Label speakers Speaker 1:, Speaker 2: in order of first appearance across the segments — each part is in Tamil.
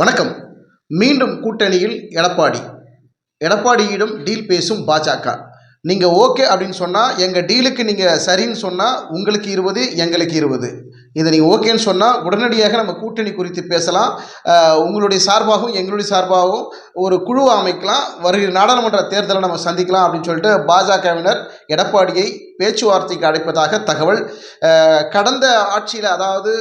Speaker 1: வணக்கம். மீண்டும் கூட்டணியில் எடப்பாடி. எடப்பாடியிடம் டீல் பேசும் பாஜக. நீங்கள் ஓகே அப்படின்னு சொன்னால் எங்கள் டீலுக்கு நீங்கள் சரின்னு சொன்னால் உங்களுக்கு இருபது எங்களுக்கு இருபது. இதை நீங்கள் ஓகேன்னு சொன்னால் உடனடியாக நம்ம கூட்டணி குறித்து பேசலாம். உங்களுடைய சார்பாகவும் எங்களுடைய சார்பாகவும் ஒரு குழு அமைக்கலாம். வருகிற நாடாளுமன்ற தேர்தலை நம்ம சந்திக்கலாம் அப்படின்னு சொல்லிட்டு பாஜகவினர் எடப்பாடியை பேச்சுவார்த்தைக்கு அழைப்பதாக தகவல். கடந்த ஆட்சியில் அதாவது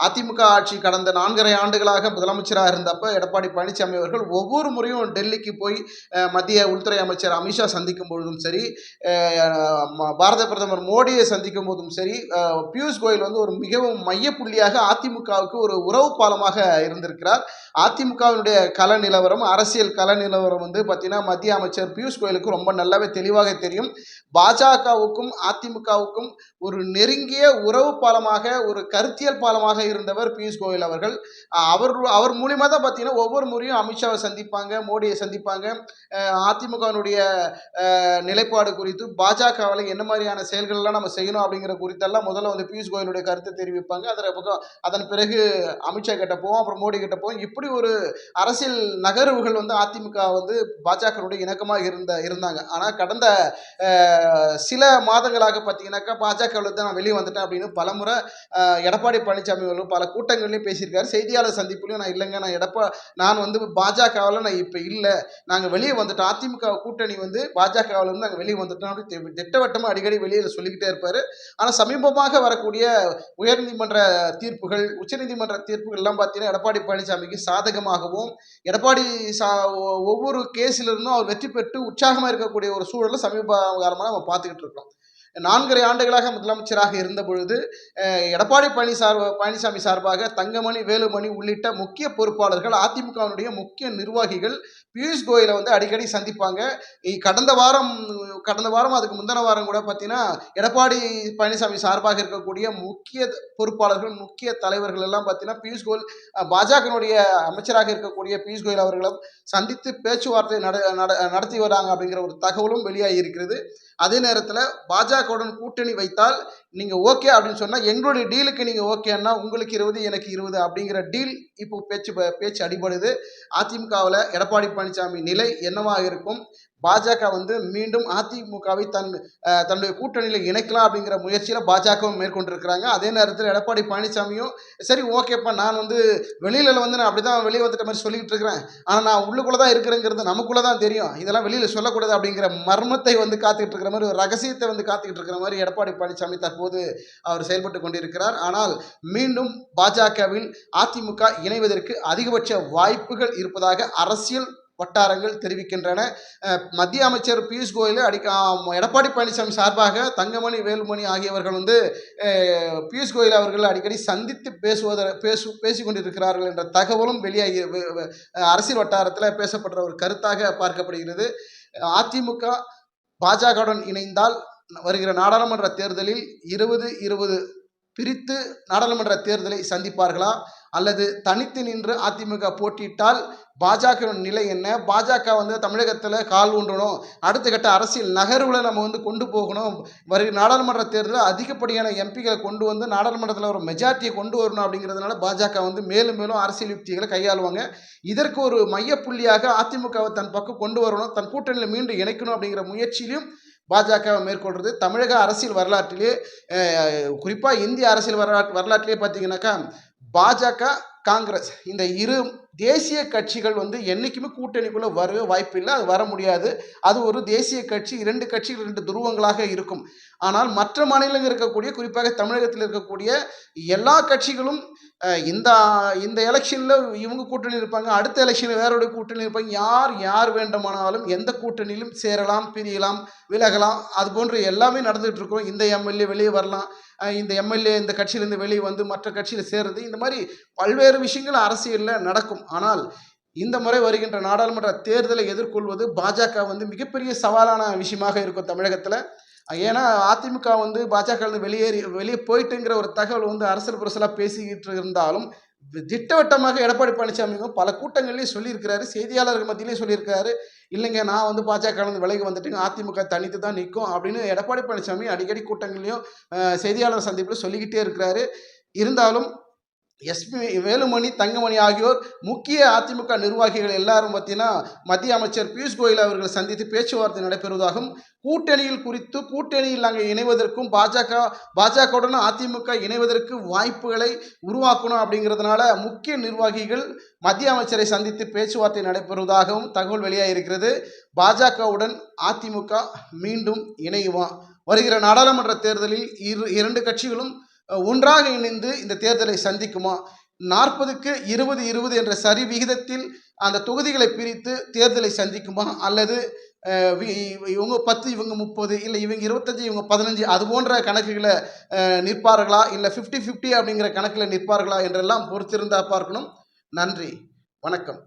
Speaker 1: அதிமுக ஆட்சி கடந்த நான்கரை ஆண்டுகளாக முதலமைச்சராக இருந்தப்ப எடப்பாடி பழனிசாமி அவர்கள் ஒவ்வொரு முறையும் டெல்லிக்கு போய் மத்திய உள்துறை அமைச்சர் அமித்ஷா சந்திக்கும் பொழுதும் சரி ம- பாரத பிரதமர் மோடியை சந்திக்கும் போதும் சரி பியூஷ் கோயல் வந்து ஒரு மிகவும் மையப்புள்ளியாக அதிமுகவுக்கு ஒரு உறவு பாலமாக இருந்திருக்கிறார். அதிமுகவினுடைய கல நிலவரம் அரசியல் கல நிலவரம் வந்து பார்த்தீங்கன்னா மத்திய அமைச்சர் பியூஷ் கோயலுக்கு ரொம்ப நல்லாவே தெளிவாக தெரியும். பாஜகவுக்கும் அதிமுகவுக்கும் ஒரு நெருங்கிய உறவு பாலமாக ஒரு கருத்தியல் பாலமாக இருந்தவர் பியூஷ் கோயல் அவர்கள். அவர் அவர் மூலியமாக தான் பார்த்தீங்கன்னா ஒவ்வொரு முறையும் அமித்ஷாவை சந்திப்பாங்க மோடியை சந்திப்பாங்க. அதிமுகவினுடைய நிலைப்பாடு குறித்து பாஜகவில் என்ன மாதிரியான செயல்கள்லாம் நம்ம செய்யணும் அப்படிங்கிற குறித்தெல்லாம் முதல்ல வந்து பியூஷ் கோயலுடைய கருத்தை தெரிவிப்பாங்க. அதன் பக்கம் அதன் பிறகு அமித்ஷா கிட்ட போவோம் அப்புறம் மோடி கிட்ட போவோம். இப்படி ஒரு அரசியல் நகர்வுகள் வந்து அதிமுக வந்து பாஜகனுடைய இணக்கமாக இருந்த இருந்தாங்க. ஆனால் கடந்த சில மாதங்களாக பார்த்தீங்கன்னாக்கா பாஜகவில் தான் நான் வெளியே வந்துட்டேன் அப்படின்னு பலமுறை எடப்பாடி பழனிசாமி அவர்கள் பல கூட்டங்கள்லையும் பேசியிருக்காரு. செய்தியாளர் சந்திப்புலையும் நான் இல்லைங்க. நான் எடப்பா நான் வந்து பாஜகவில் நான் இப்போ இல்லை. நாங்கள் வெளியே வந்துட்டோம். அதிமுக கூட்டணி வந்து பாஜகவில் இருந்து நாங்கள் வெளியே வந்துட்டோம். அப்படின்னு திட்டவட்டமாக அடிக்கடி வெளியில் சொல்லிக்கிட்டே இருப்பார். ஆனால் சமீபமாக வரக்கூடிய உயர்நீதிமன்ற தீர்ப்புகள் உச்சநீதிமன்ற தீர்ப்புகள் எல்லாம் பார்த்தீங்கன்னா எடப்பாடி பழனிசாமிக்கு சாதகமாகவும் எடப்பாடி சா ஒ- ஒவ்வொரு கேஸிலிருந்தும் அவர் வெற்றி பெற்று உற்சாகமாக இருக்கக்கூடிய ஒரு சூழலை சமீப காலமாக நம்ம பார்த்துக்கிட்டு இருக்கோம் நான்கரை ஆண்டுகளாக முதலமைச்சராக இருந்த பொழுது எடப்பாடி பழனி சார் பழனிசாமி சார்பாக தங்கமணி வேலுமணி உள்ளிட்ட முக்கிய பொறுப்பாளர்கள் அதிமுகவினுடைய முக்கிய நிர்வாகிகள் பியூஷ் கோயலை வந்து அடிக்கடி சந்திப்பாங்க. கடந்த வாரம் கடந்த வாரம் அதுக்கு முந்தின வாரம் கூட பார்த்தீங்கன்னா எடப்பாடி பழனிசாமி சார்பாக இருக்கக்கூடிய முக்கிய பொறுப்பாளர்கள் முக்கிய தலைவர்கள் எல்லாம் பார்த்தீங்கன்னா பியூஷ் கோயல் பாஜகனுடைய அமைச்சராக இருக்கக்கூடிய பியூஷ் கோயல் அவர்களும் சந்தித்து பேச்சுவார்த்தை நட நட- நடத்தி வராங்க அப்படிங்கிற ஒரு தகவலும் வெளியாகி இருக்கிறது. அதே நேரத்தில் பாஜகவுடன் கூட்டணி வைத்தால் நீங்கள் ஓகே அப்படின்னு சொன்னால் எங்களுடைய டீலுக்கு நீங்கள் ஓகேன்னா உங்களுக்கு இருபது எனக்கு இருபது அப்படிங்கிற டீல் இப்போ பேச்சு பேச்சு அடிபடுது. அதிமுகவில் எடப்பாடி பழனிசாமி நிலை என்னவாக இருக்கும்? பாஜக வந்து மீண்டும் அதிமுகவை தன் தன்னுடைய கூட்டணியில் இணைக்கலாம் அப்படிங்கிற முயற்சியில் பாஜகவும் மேற்கொண்டிருக்கிறாங்க. அதே நேரத்தில் எடப்பாடி பழனிசாமியும் சரி ஓகேப்பா நான் வந்து வெளியில் வந்து நான் அப்படி தான் வெளியே வந்துட்ட மாதிரி சொல்லிக்கிட்டு இருக்கிறேன். ஆனால் நான் உள்ளுக்குள்ளே தான் இருக்கிறேங்கிறது நமக்குள்ளே தான் தெரியும். இதெல்லாம் வெளியில் சொல்லக்கூடாது அப்படிங்கிற மர்மத்தை வந்து காத்துக்கிட்டு இருக்கிற மாதிரி ஒரு ரகசியத்தை வந்து காத்துக்கிட்டு இருக்கிற மாதிரி எடப்பாடி பழனிசாமி தற்போது அவர் செயல்பட்டு கொண்டிருக்கிறார். ஆனால் மீண்டும் பாஜகவில் அதிமுக இணைவதற்கு அதிகபட்ச வாய்ப்புகள் இருப்பதாக அரசியல் வட்டாரங்கள் தெரிவிக்கின்றன. மத்திய அமைச்சர் பியூஷ் கோயல் அடிக்க எடப்பாடி பழனிசாமி சார்பாக தங்கமணி வேலுமணி ஆகியவர்கள் வந்து பியூஷ் கோயல் அவர்கள் அடிக்கடி சந்தித்து பேசுவத பேசு பேசி கொண்டிருக்கிறார்கள் என்ற தகவலும் வெளியாகி அரசியல் வட்டாரத்தில் பேசப்படுற ஒரு கருத்தாக பார்க்கப்படுகிறது. அதிமுக பாஜகவுடன் இணைந்தால் வருகிற நாடாளுமன்ற தேர்தலில் இருபது இருபது பிரித்து நாடாளுமன்ற தேர்தலை சந்திப்பார்களா? அல்லது தனித்து நின்று அதிமுக போட்டியிட்டால் பாஜகவின் நிலை என்ன? பாஜக வந்து தமிழகத்தில் கால் ஊன்றணும். அடுத்த கட்ட அரசியல் நகர்வுகளை நம்ம வந்து கொண்டு போகணும். வருகிற நாடாளுமன்ற தேர்தலில் அதிகப்படியான எம்பிகளை கொண்டு வந்து நாடாளுமன்றத்தில் ஒரு மெஜாரிட்டியை கொண்டு வரணும் அப்படிங்கிறதுனால பாஜக வந்து மேலும் மேலும் அரசியல் யுக்திகளை கையாளுவாங்க. இதற்கு ஒரு மையப்புள்ளியாக அதிமுகவை தன் பக்கம் கொண்டு வரணும். தன் கூட்டணியில் மீண்டும் இணைக்கணும் அப்படிங்கிற முயற்சியிலும் பாஜக மேற்கொள்கிறது தமிழக அரசியல் வரலாற்றிலே குறிப்பாக இந்திய அரசியல் வரலாற்று வரலாற்றிலே பார்த்தீங்கன்னாக்கா பாஜக காங்கிரஸ். இந்த இரு தேசிய கட்சிகள் வந்து என்றைக்குமே கூட்டணிக்குள்ளே வரவே வாய்ப்பு இல்லை. அது வர முடியாது. அது ஒரு தேசிய கட்சி இரண்டு கட்சிகள் ரெண்டு துருவங்களாக இருக்கும். ஆனால் மற்ற மாநிலங்கள் இருக்கக்கூடிய குறிப்பாக தமிழகத்தில் இருக்கக்கூடிய எல்லா கட்சிகளும் இந்த இந்த எலெக்ஷனில் இவங்க கூட்டணி இருப்பாங்க. அடுத்த எலெக்ஷனில் வேறோடைய கூட்டணி இருப்பாங்க. யார் யார் வேண்டுமானாலும் எந்த கூட்டணியிலும் சேரலாம் பிரியலாம் விலகலாம். அது போன்று எல்லாமே நடந்துகிட்டு இருக்கும் இந்த எம்எல்ஏ வெளியே வரலாம். இந்த எம்எல்ஏ இந்த கட்சியிலேருந்து வெளியே வந்து மற்ற கட்சியில் சேர்றது இந்த மாதிரி பல்வேறு விஷயங்கள் அரசியலில் நடக்கும். ஆனால் இந்த முறை வருகின்ற நாடாளுமன்ற தேர்தலை எதிர்கொள்வது பாஜக வந்து மிகப்பெரிய சவாலான விஷயமாக இருக்கும் தமிழகத்தில். ஏன்னா அதிமுக வந்து பாஜக வெளியேறி வெளியே போயிட்டுங்கிற ஒரு தகவல் வந்து அரசியல் புரசலாக பேசிக்கிட்டு இருந்தாலும் திட்டவட்டமாக எடப்பாடி பழனிசாமியும் பல கூட்டங்கள்லேயும் சொல்லியிருக்கிறாரு செய்தியாளர்கள் மத்தியிலேயே சொல்லியிருக்காரு இல்லைங்க நான் வந்து பாஜக கலந்து விலகி வந்துட்டுங்க அதிமுக தனித்து தான் நிற்கும் அப்படின்னு எடப்பாடி பழனிசாமி அடிக்கடி கூட்டங்கள்லையும் செய்தியாளர் சந்திப்பில் சொல்லிக்கிட்டே இருக்கிறாரு. இருந்தாலும் எஸ்பி வேலுமணி தங்கமணி ஆகியோர் முக்கிய அதிமுக நிர்வாகிகள் எல்லாரும் பார்த்தீங்கன்னா மத்திய அமைச்சர் பியூஷ் கோயல் அவர்களை சந்தித்து பேச்சுவார்த்தை நடைபெறுவதாகவும் கூட்டணியில் குறித்து கூட்டணியில் நாங்கள் இணைவதற்கும் பாஜக பாஜகவுடன் அதிமுக இணைவதற்கு வாய்ப்புகளை உருவாக்கணும் அப்படிங்கிறதுனால முக்கிய நிர்வாகிகள் மத்திய அமைச்சரை சந்தித்து பேச்சுவார்த்தை நடைபெறுவதாகவும் தகவல் வெளியாகிருக்கிறது பாஜகவுடன் அதிமுக மீண்டும் இணையுமா? வருகிற நாடாளுமன்ற தேர்தலில் இரு இரண்டு கட்சிகளும் ஒன்றாக இணைந்து இந்த தேர்தலை சந்திக்குமா? நாற்பதுக்கு இருபது இருபது என்ற சரி விகிதத்தில் அந்த தொகுதிகளை பிரித்து தேர்தலை சந்திக்குமா? அல்லது இவங்க பத்து இவங்க முப்பது இல்லை இவங்க இருபத்தஞ்சி இவங்க பதினஞ்சு அது போன்ற கணக்குகளை நிற்பார்களா? இல்லை ஃபிஃப்டி ஃபிஃப்டி அப்படிங்கிற கணக்கில் நிற்பார்களா? என்றெல்லாம் பொறுத்திருந்தா பார்க்கணும். நன்றி. வணக்கம்.